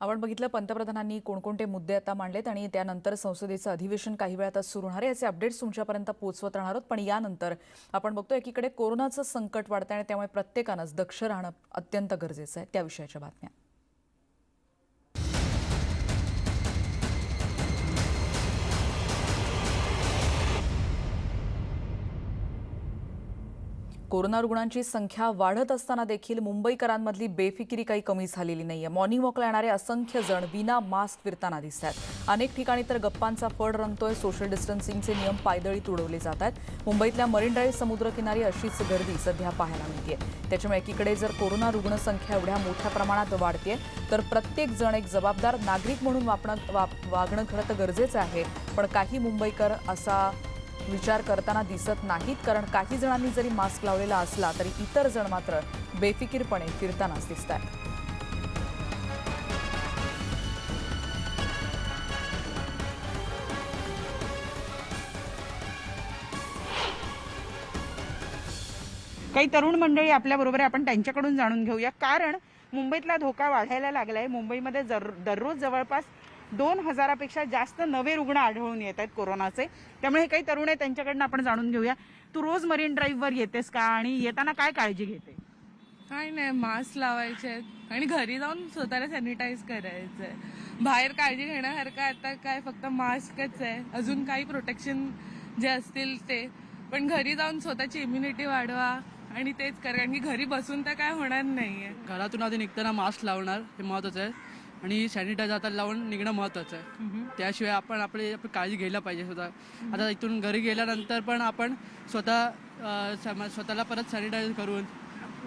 आपण बघितलं पंतप्रधानांनी कोणकोणते मुद्दे आता मांडलेत आणि त्यानंतर संसदेचं अधिवेशन काही वेळात सुरू होणार आहे. याचे अपडेट्स तुमच्यापर्यंत पोहोचवत राहणार आहोत. पण यानंतर आपण बघतो एकीकडे कोरोनाचं संकट वाढतं आणि त्यामुळे प्रत्येकानंच दक्ष राहणं अत्यंत गरजेचं आहे. त्या विषयाच्या बातम्या. कोरोना रुग्णांची संख्या वाढत असताना देखील मुंबईकरांमधली बेफिकिरी काही कमी झालेली नाहीये. मॉर्निंग वॉकला येणारे असंख्य जण विना मास्क फिरताना दिसत आहेत अनेक ठिकाणी तर गप्पांचा फड रंगतोय. सोशल डिस्टन्सिंगचे नियम पायदळी तुडवले जात आहेत मुंबईतल्या मरीन ड्राईव्ह समुद्रकिनारी अशीच गर्दी सध्या पाहायला मिळते त्याच्यामुळे एकीकडे जर कोरोना रुग्णसंख्या एवढ्या मोठ्या प्रमाणात वाढते तर प्रत्येक जण एक जबाबदार नागरिक म्हणून वापणं वागणं खरं तर गरजेचं आहे. पण काही मुंबईकर असा विचार करताना दिसत नाहीत कारण काही जणांनी जरी मास्क लावलेला असला तरी इतर जण मात्र बेफिकीरपणे फिरतानाच दिसत आहेत काही तरुण मंडळी आपल्याबरोबर आहे आपण त्यांच्याकडून जाणून घेऊया. कारण मुंबईतला धोका वाढायला लागलाय. मुंबईमध्ये जर दररोज जवळपास दोन हजारापेक्षा जास्त नवे रुग्ण आढळून येत आहेत कोरोनाचे. त्यामुळे हे काही तरुण आहे त्यांच्याकडनं आपण जाणून घेऊया. तू रोज मरीन ड्राईव्हवर येतेस का? आणि येताना काय काळजी घेते? काय नाही मास्क लावायचे आहेत. आणि घरी जाऊन स्वतःला सॅनिटाईज करायचंय. बाहेर काळजी घेण्यासारखं आता काय फक्त मास्कच आहे. अजून काही प्रोटेक्शन जे असतील ते. पण घरी जाऊन स्वतःची इम्युनिटी वाढवा आणि तेच करा. कारण की घरी बसून तर काय होणार नाहीये. घरातून आधी निघताना मास्क लावणार हे महत्वाचं आहे. आणि सॅनिटायझर हाताला लावून निघणं महत्वाचं आहे. त्याशिवाय आपण आपली आपली काळजी घ्यायला पाहिजे स्वतः आता इथून घरी गेल्यानंतर पण आपण स्वतः अं, स्वतःला परत सॅनिटाईज करून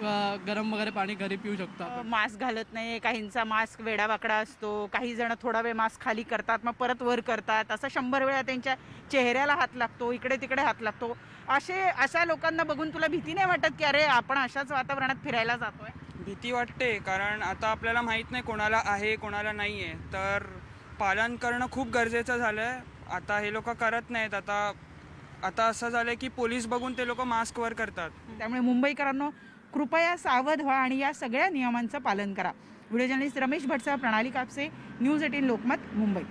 अं, गरम वगैरे पाणी घरी पिऊ शकतो आपण. मास्क घालत नाही काहींचा मास्क वेडावाकडा असतो. काही जण थोडा वेळ मास्क खाली करतात मग परत वर करतात. असं शंभर वेळा त्यांच्या चेहऱ्याला हात लागतो इकडे तिकडे हात लागतो. असे अशा लोकांना बघून तुला भीती नाही वाटत की अरे आपण अशाच वातावरणात फिरायला जातोय? भीती वाटते कारण आता आपल्याला माहीत नाही कोणाला आहे कोणाला नाही आहे तर पालन करणं खूप गरजेचं झालं आहे आता हे लोक करत नाहीत. आता आता असं झालं की पोलीस बघून ते लोक मास्कवर करतात. त्यामुळे मुंबईकरांनो कृपया सावध व्हा आणि या सगळ्या नियमांचं पालन करा. व्हिडिओ जर्नलिस्ट रमेश भटसा प्रणाली कापसे न्यूज एटीन लोकमत मुंबई.